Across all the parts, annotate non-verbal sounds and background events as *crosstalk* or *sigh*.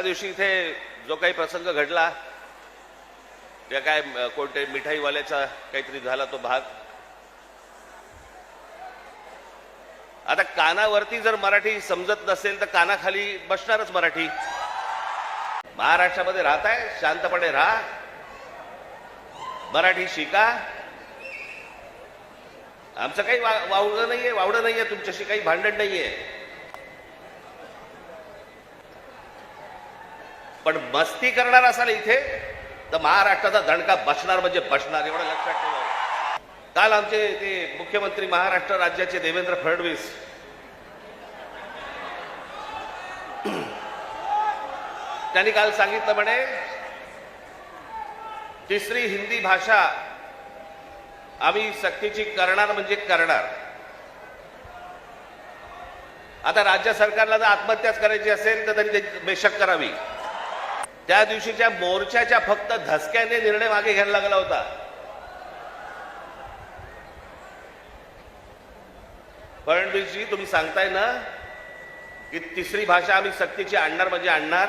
त्या दिवशी इथे जो काही प्रसंग घडला त्या काय कोणते मिठाईवाल्याचा काहीतरी झाला तो भाग. आता कानावरती जर मराठी समजत नसेल तर कानाखाली बसणारच मराठी. महाराष्ट्रामध्ये राहताय शांतपणे राहा. मराठी शिका. आमचं काही वा- वावडं नाहीये वावडं नाहीये तुमच्याशी काही भांडण नाहीये. पण मस्ती करणार असाल इथे तर महाराष्ट्राचा दणका बसणार म्हणजे बसणार एवढं लक्षात ठेवा. काल आमचे ते मुख्यमंत्री महाराष्ट्र राज्याचे देवेंद्र फडणवीस *clears throat* त्यांनी काल सांगितलं म्हणे तिसरी हिंदी भाषा आम्ही सक्तीची करणार म्हणजे करणार. आता राज्य सरकारला जर आत्महत्याच करायची असेल तर त्यांनी बेशक करावी. त्या दिवशीच्या मोर्चाच्या फक्त धसक्याने निर्णय मागे घ्यायला लागला होता. फडणवीसजी तुम्ही सांगताय ना की तिसरी भाषा आम्ही सक्तीची आणणार म्हणजे आणणार.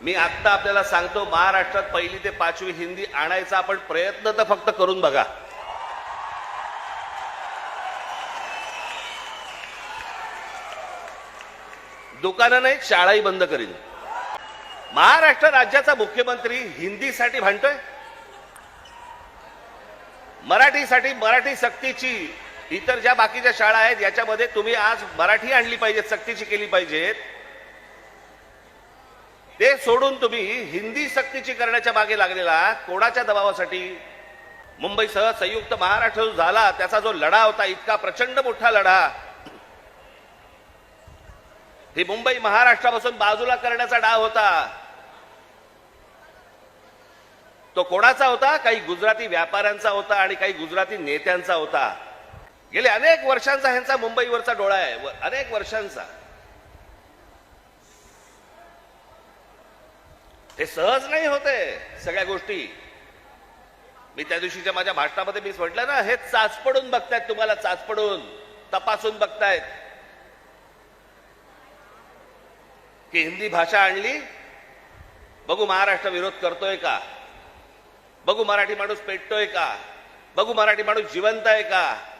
मी आत्ता आपल्याला सांगतो महाराष्ट्रात पहिली ते पाचवी हिंदी आणायचा आपण प्रयत्न तर फक्त करून बघा. दुकानं नाही शाळाही बंद करीन. महाराष्ट्र राज्याचा मुख्यमंत्री हिंदीसाठी भांडतोय? मराठीसाठी मराठी सक्तीची इतर ज्या बाकीच्या शाळा आहेत याच्यामध्ये तुम्ही आज मराठी आणली पाहिजे सक्तीची केली पाहिजेत. ते सोडून तुम्ही हिंदी सक्तीची करण्याच्या मागे लागलेला कोणाच्या दबावासाठी? मुंबईसह संयुक्त महाराष्ट्र जो झाला त्याचा जो लढा होता इतका प्रचंड मोठा लढा. ही मुंबई महाराष्ट्रापासून बाजूला करण्याचा डाव होता. तो कोणाचा होता? काही गुजराती व्यापाऱ्यांचा होता आणि काही गुजराती नेत्यांचा होता. गेले अनेक वर्षांचा ह्यांचा मुंबईवरचा डोळा आहे. अनेक वर्षांचा. ते सहज नाही होते सगळ्या गोष्टी. मी त्या दिवशीच्या माझ्या भाषणामध्ये मी म्हटलं ना हे चाचपडून बघतायत तुम्हाला चाचपडून. तपासून बघतायत. की हिंदी भाषा आणली? बघू महाराष्ट्र विरोध करतोय का? बघू मराठी माणूस पेटतोय का? बघू मराठी माणूस जिवंत आहे का?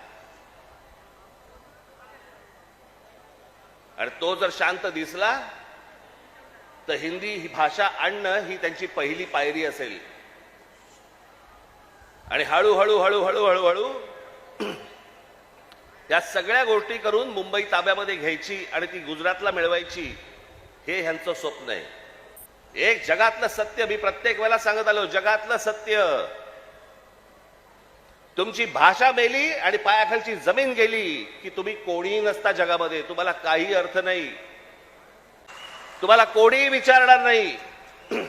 आणि तो जर शांत दिसला तर हिंदी ही भाषा आणणं ही त्यांची पहिली पायरी असेल. आणि हळूहळू हळूहळू हळूहळू *clears throat* या सगळ्या गोष्टी करून मुंबई ताब्यामध्ये घ्यायची आणि ती गुजरातला मिळवायची हे ह्यांचं स्वप्न आहे. एक जगातलं सत्य मी प्रत्येक वेळेला सांगत आलो जगातलं सत्य. तुमची भाषा मेली आणि पायाखालची जमीन गेली की तुम्ही कोणीही नसता जगामध्ये. तुम्हाला काही अर्थ नाही. तुम्हाला कोणीही विचारणार नाही. *clears throat*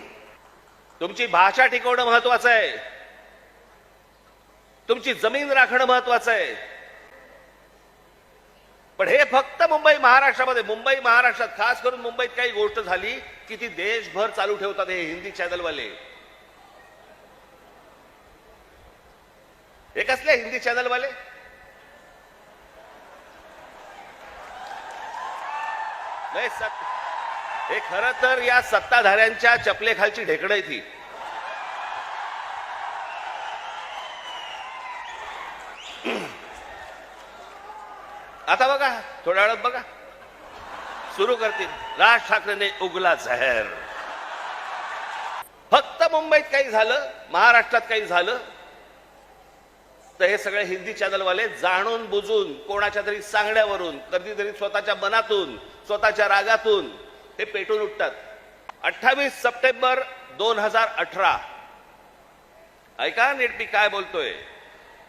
तुमची भाषा टिकवणं महत्वाचं आहे. तुमची जमीन राखणं महत्वाचं आहे. पण हे फक्त मुंबई महाराष्ट्रामध्ये. मुंबई महाराष्ट्रात खास करून मुंबईत काही गोष्ट झाली किती देशभर चालू ठेवतात हे हिंदी चॅनलवाले? हे कसले हिंदी चॅनलवाले? नाही सत हे खर तर या सत्ताधाऱ्यांच्या चपलेखालची ढेकडं ती. आता बघा थोड्या वेळात बघा. सुरू करतील. राज ठाकरेने उगला जाहीर. फक्त मुंबईत काही झालं महाराष्ट्रात काही झालं तर हे सगळे हिंदी चॅनलवाले जाणून बुजून कोणाच्या तरी सांगण्यावरून कधीतरी स्वतःच्या मनातून स्वतःच्या रागातून हे पेटून उठतात. अठ्ठावीस सप्टेंबर दोन हजार अठरा. ऐका नीट मी काय बोलतोय.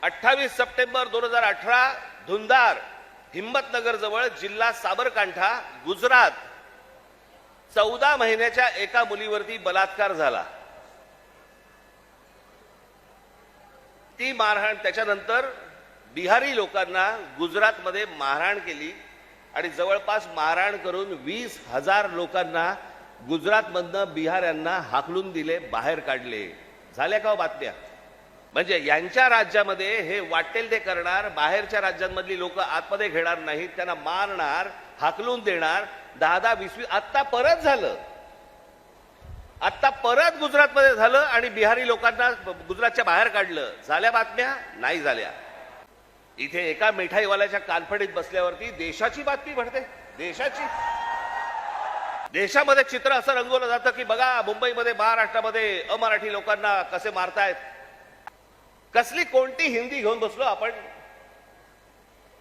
अठ्ठावीस सप्टेंबर दोन हजार अठरा धुंदार. हिंमतनगरजवळ जिल्हा साबरकांठा गुजरात चौदा महिन्याच्या एका मुलीवरती बलात्कार झाला. ती मारहाण त्याच्यानंतर बिहारी लोकांना गुजरातमध्ये मारहाण केली आणि जवळपास मारहाण करून वीस हजार लोकांना गुजरातमधनं बिहाऱ्यांना हाकलून दिले बाहेर काढले. झाल्या का हो बातम्या? म्हणजे यांच्या राज्यामध्ये हे वाटेल ते करणार बाहेरच्या राज्यांमधली लोक आतमध्ये घेणार नाहीत त्यांना मारणार हाकलून देणार. दहा दहा वीस वीस आत्ता परत झालं. आत्ता परत गुजरातमध्ये झालं आणि बिहारी लोकांना गुजरातच्या बाहेर काढलं. झाल्या बातम्या? नाही झाल्या. इथे एका मिठाईवाल्याच्या कानफडीत बसल्यावरती देशाची बातमी भरते देशाची. देशामध्ये चित्र असं रंगवलं जातं की बघा मुंबईमध्ये महाराष्ट्रामध्ये अमराठी लोकांना कसे मारतायत. कसली कोणती हिंदी घेऊन बसलो आपण?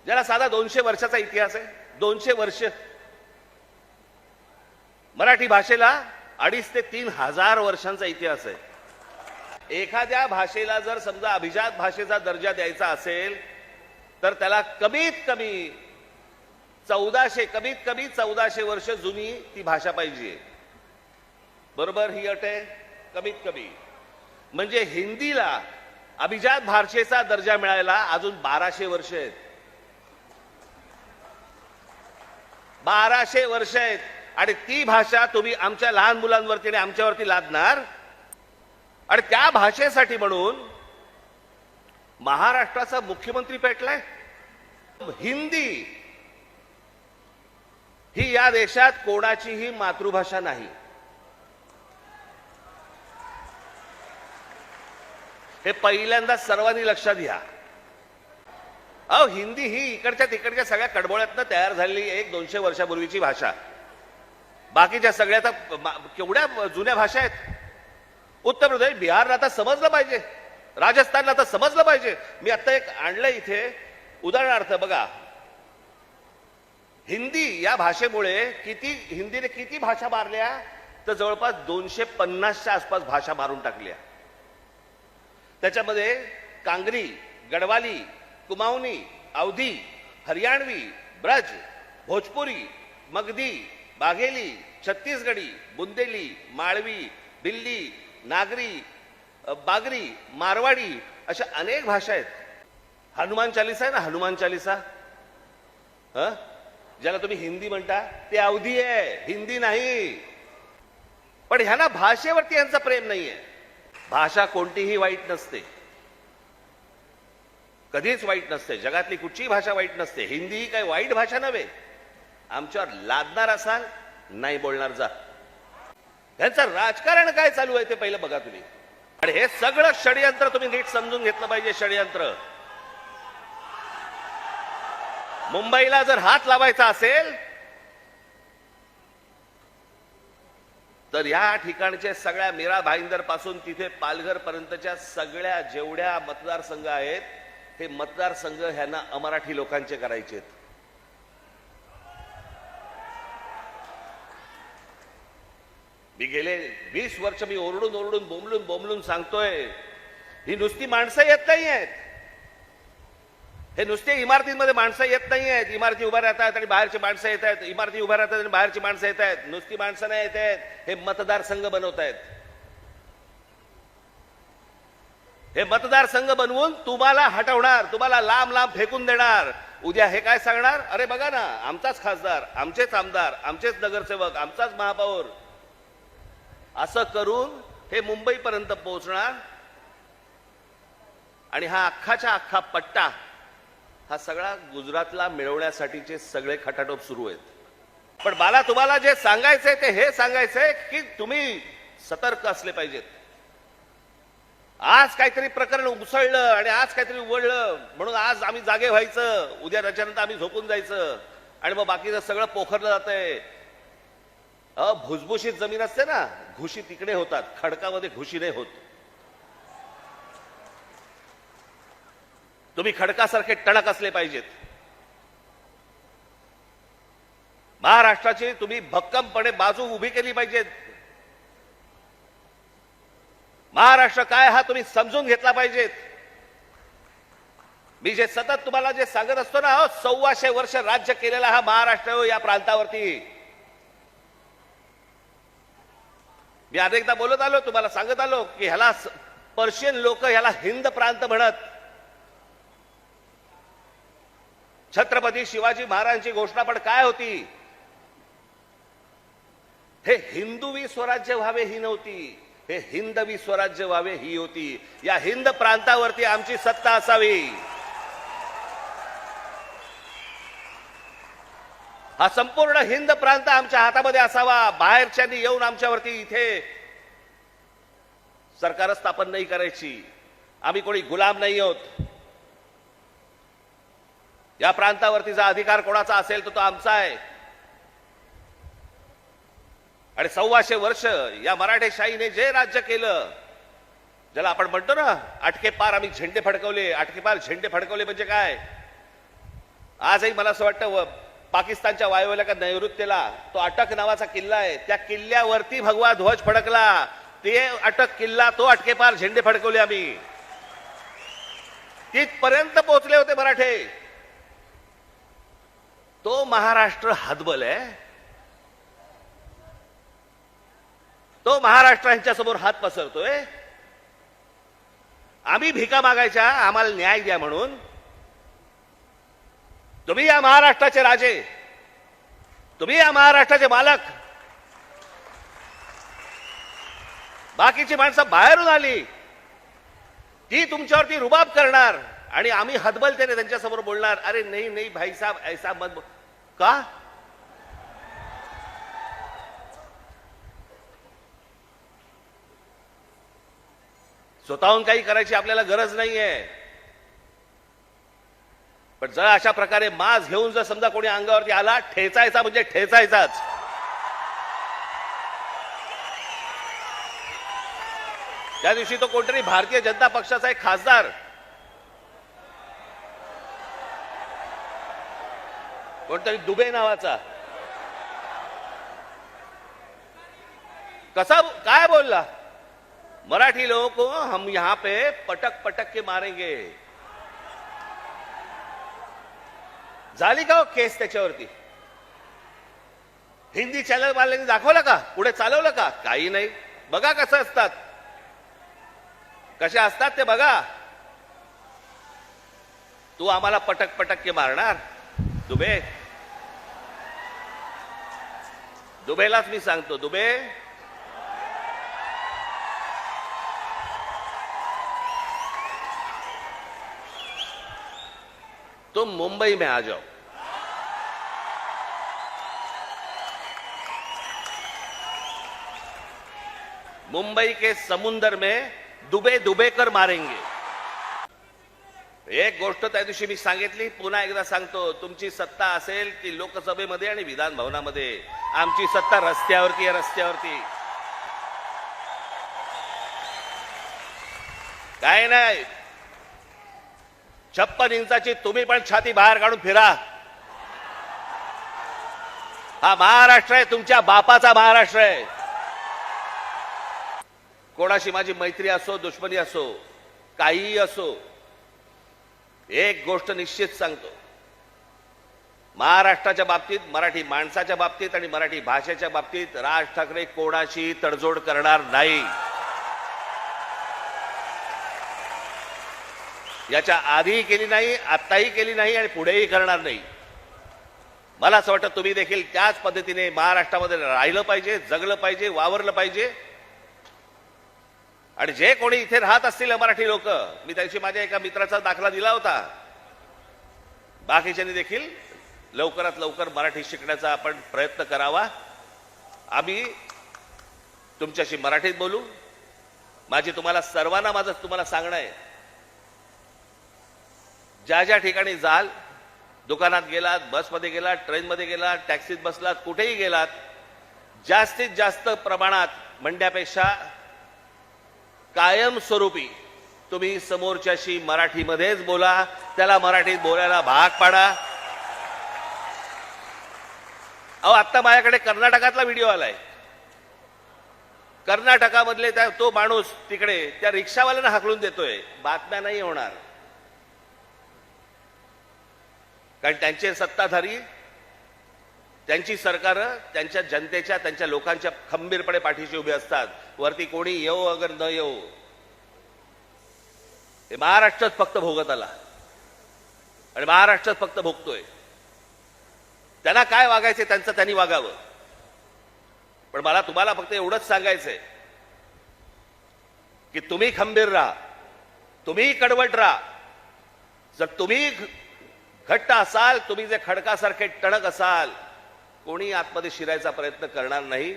ज्याला साधा दोनशे वर्षाचा इतिहास आहे दोनशे वर्ष. मराठी भाषेला अडीच ते तीन हजार वर्षांचा इतिहास आहे. एखाद्या भाषेला जर समजा अभिजात भाषेचा दर्जा द्यायचा असेल तर त्याला कमीत कमी चौदाशे कमीत कमी चौदाशे वर्ष जुनी ती भाषा पाहिजे. बरोबर ही अट आहे? कमीत कमी. म्हणजे हिंदीला अभिजात भाषेचा दर्जा मिळायला अजून बाराशे वर्ष आहेत. बाराशे वर्ष आहेत. आणि ती भाषा तुम्ही आमच्या लहान मुलांवरती आणि आमच्यावरती लादणार? आणि त्या भाषेसाठी म्हणून महाराष्ट्राचा मुख्यमंत्री पेटलाय. हिंदी ही या देशात कोणाचीही मातृभाषा नाही. हे पहिल्यांदा सर्वांनी लक्षात घ्या. अहो हिंदी ही इकडच्या तिकडच्या सगळ्या कडबोळ्यातनं तयार झालेली एक दोनशे वर्षापूर्वीची भाषा. बाकीच्या सगळ्या आता केवढ्या जुन्या भाषा आहेत? उत्तर प्रदेश बिहारला आता समजलं पाहिजे. राजस्थानला आता समजलं पाहिजे. मी आता एक आणलं इथे. उदाहरणार्थ बघा. हिंदी या भाषेमुळे किती हिंदीने किती भाषा मारल्या? तर जवळपास दोनशे पन्नासच्या आसपास भाषा मारून टाकल्या. त्याच्यामध्ये कांगरी गडवाली कुमाऊनी अवधी हरियाणवी ब्रज भोजपुरी मगधी बाघेली छत्तीसगडी बुंदेली माळवी दिल्ली नागरी बागरी मारवाडी अशा अनेक भाषा आहेत. हनुमान चालिसा आहे ना? हनुमान चालिसा? हं? ज्याला तुम्ही हिंदी म्हणता ते अवधी आहे हिंदी नाही. पण ह्यांना भाषेवरती यांचं प्रेम नाहीये. भाषा कोणतीही वाईट नसते. कधीच वाईट नसते. जगातली कुठचीही भाषा वाईट नसते. हिंदी ही काही वाईट भाषा नव्हे. आमच्यावर लादणार असाल नाही बोलणार जा. यांचं राजकारण काय चालू आहे ते पहिलं बघा तुम्ही. आणि हे सगळं षडयंत्र तुम्ही नीट समजून घेतलं पाहिजे षडयंत्र. मुंबईला जर हात लावायचा असेल तर या ठिकाणच्या सगळ्या मीरा भाईंदरपासून तिथे पालघर पर्यंतच्या सगळ्या जेवढ्या मतदारसंघ आहेत हे मतदारसंघ ह्यांना अमराठी लोकांचे करायचे आहेत. मी गेले वीस वर्ष मी ओरडून ओरडून बोंबलून बोंबलून सांगतोय ही नुसती माणसं येत नाही आहेत हे नुसते इमारतींमध्ये माणसं येत नाही आहेत इमारती उभ्या राहतात आणि बाहेरची माणसं येत आहेत. इमारती उभ्या राहतात आणि बाहेरची माणसं येत आहेत. नुसती माणसं नाही येत आहेत. हे मतदारसंघ बनवत आहेत. हे मतदारसंघ बनवून तुम्हाला हटवणार तुम्हाला लांब लांब फेकून देणार. उद्या हे काय सांगणार? अरे बघा ना आमचाच खासदार आमचेच आमदार आमचेच नगरसेवक आमचाच महापौर. असं करून हे मुंबईपर्यंत पोहोचणार. आणि हा अख्खाच्या अख्खा पट्टा हा सगळा गुजरातला मिळवण्यासाठीचे सगळे खटाटोप सुरू आहेत. पण मला तुम्हाला जे सांगायचंय ते हे सांगायचंय की तुम्ही सतर्क असले पाहिजेत. आज काहीतरी प्रकरण उसळलं आणि आज काहीतरी उघडलं म्हणून आज आम्ही जागे व्हायचं उद्या त्याच्यानंतर आम्ही झोपून जायचं आणि मग बाकीचं सगळं पोखरलं जातंय. अ भुसभुशीत जमीन असते ना घुशी तिकडे होतात खडकामध्ये घुशी नाही होत. तुम्ही खडकासारखे टणक असले पाहिजेत. महाराष्ट्राची तुम्ही भक्कमपणे बाजू उभी केली पाहिजेत. महाराष्ट्र काय हा तुम्ही समजून घेतला पाहिजेत. मी जे सतत तुम्हाला जे सांगत असतो ना सव्वाशे वर्ष राज्य केलेला हा महाराष्ट्र हो या प्रांतावरती. मी अनेकदा बोलत आलो तुम्हाला सांगत आलो की ह्याला पर्शियन लोक ह्याला हिंद प्रांत म्हणत. छत्रपती शिवाजी महाराजांची घोषणा पण काय होती? हे हिंदुवी स्वराज्य व्हावे ही नव्हती. हे हिंदवी स्वराज्य व्हावे ही होती. या हिंद प्रांतावरती आमची सत्ता असावी. हा संपूर्ण हिंद प्रांत आमच्या हातामध्ये असावा. बाहेरच्यांनी येऊन आमच्यावरती इथे सरकार स्थापन नाही करायची. आम्ही कोणी गुलाम नाही आहोत. या प्रांतावरतीचा अधिकार कोणाचा असेल तर तो आमचा आहे. आणि सव्वाशे वर्ष या मराठेशाहीने जे राज्य केलं ज्याला आपण म्हणतो ना आटके पार आम्ही झेंडे फडकवले आटके पार झेंडे फडकवले म्हणजे काय? आजही मला असं वाटतं पाकिस्तानच्या वायुव्याला का नैऋत्यला तो अटक नावाचा किल्ला आहे. त्या किल्ल्यावरती भगवा ध्वज फडकला. ते अटक किल्ला तो अटके पार झेंडे फडकवले आम्ही. तिथपर्यंत पोहोचले होते मराठे. तो महाराष्ट्र हतबल आहे. तो महाराष्ट्र यांच्या समोर हात पसरतोय. आम्ही भिका मागायच्या आम्हाला न्याय द्या म्हणून. तुम्ही या महाराष्ट्राचे राजे. तुम्ही या महाराष्ट्राचे मालक. बाकीची माणसं बाहेरून आली. ती तुमच्यावरती रुबाब करणार आणि आम्ही हदबलतेने त्यांच्यासमोर बोलणार अरे नाही नाही भाई साहब ऐसा मत का? स्वतःहून काही करायची आपल्याला गरज नाहीये. पण जर अशा प्रकारे मास घेऊन जर समजा कोणी अंगावरती आला ठेचायचा म्हणजे ठेचायचाच. त्या दिवशी तो कोणतरी भारतीय जनता पक्षाचा एक खासदार कोणतरी दुबे नावाचा. कसा काय बोलला? मराठी लोगों को हम यहां पे पटक पटक के मारेंगे. झाली का हो केस त्याच्यावरती? हिंदी चॅनल वाल्यांनी दाखवलं का? पुढे चालवलं का? काही नाही. बघा कसं असतात. कसे असतात ते बघा. तू आम्हाला पटक पटक के मारणार? दुबे। दुबेलाच मी सांगतो, दुबे। तुम मुंबई में आ जाओ। मुंबई के समुंदर में दुबे दुबे कर मारेंगे। एक गोष्ट त्या दिवशी मी सांगितली पुन्हा एकदा सांगतो तुमची सत्ता असेल ती लोकसभेमध्ये आणि विधान भवनामध्ये. आमची सत्ता रस्त्यावरती आहे रस्त्यावरती. काय नाही. छप्पन इंचाची तुम्ही पण छाती बाहेर काढून फिरा. हा महाराष्ट्र आहे तुमच्या बापाचा महाराष्ट्र आहे. कोणाशी माझी मैत्री असो दुश्मनी असो काहीही असो एक गोष्ट निश्चित सांगतो. महाराष्ट्राच्या बाबतीत मराठी माणसाच्या बाबतीत आणि मराठी भाषेच्या बाबतीत राज ठाकरे कोणाशी तडजोड करणार नाही. याच्या आधीही केली नाही आत्ताही केली नाही आणि पुढेही करणार नाही. मला असं वाटतं तुम्ही देखील त्याच पद्धतीने महाराष्ट्रामध्ये राहिलं पाहिजे जगलं पाहिजे वावरलं पाहिजे. आणि जे कोणी इथे राहत असतील मराठी लोक मी त्यांची माझ्या एका मित्राचा दाखला दिला होता. बाकीच्यांनी देखील लवकरात लवकर मराठी शिकण्याचा आपण प्रयत्न करावा. आम्ही तुमच्याशी मराठीत बोलू. माझी तुम्हाला सर्वांना माझं तुम्हाला सांगणं आहे. ज्या ज्या ठिकाणी जाल दुकानात गेलात बसमध्ये गेलात ट्रेनमध्ये गेलात टॅक्सीत बसलात कुठेही गेलात जास्तीत जास्त प्रमाणात म्हणण्यापेक्षा कायमस्वरूपी तुम्ही समोरच्याशी मराठीमध्येच बोला त्याला मराठीत बोलायला भाग पाडा. अहो आत्ता माझ्याकडे कर्नाटकातला व्हिडिओ आलाय. कर्नाटकामधले त्या तो माणूस तिकडे त्या रिक्षावाल्यांना हाकलून देतोय. बातम्या नाही होणार. कारण त्यांचे सत्ताधारी त्यांची सरकार त्यांच्या जनतेच्या त्यांच्या लोकांच्या खंबीरपणे पाठीशी उभे असतात. वरती कोणी येऊ अगर न येऊ. हे महाराष्ट्रात फक्त भोगत आला आणि महाराष्ट्रात फक्त भोगतोय. त्यांना काय वागायचे त्यांचं त्यांनी वागावं. पण मला तुम्हाला फक्त एवढंच सांगायचंय की तुम्ही खंबीर राहा. तुम्ही कडवट राहा. जर तुम्ही घट्ट असाल तुम्ही जे खडकासारखे टणक असाल कोणी आतमध्ये शिरायचा प्रयत्न करणार नाही?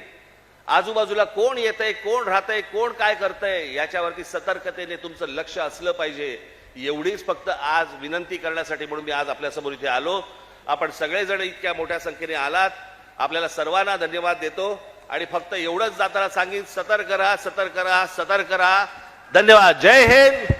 आजूबाजूला कोण येतंय कोण राहतंय कोण काय करतंय याच्यावरती सतर्कतेने तुमचं लक्ष असलं पाहिजे. एवढीच फक्त आज विनंती करण्यासाठी म्हणून मी आज आपल्यासमोर इथे आलो. आपण सगळेजण इतक्या मोठ्या संख्येने आलात. आपल्याला सर्वांना धन्यवाद देतो. आणि फक्त एवढंच जाताना सांगेन सतर्क राहा सतर्क राहा सतर्क राहा. धन्यवाद. जय हिंद.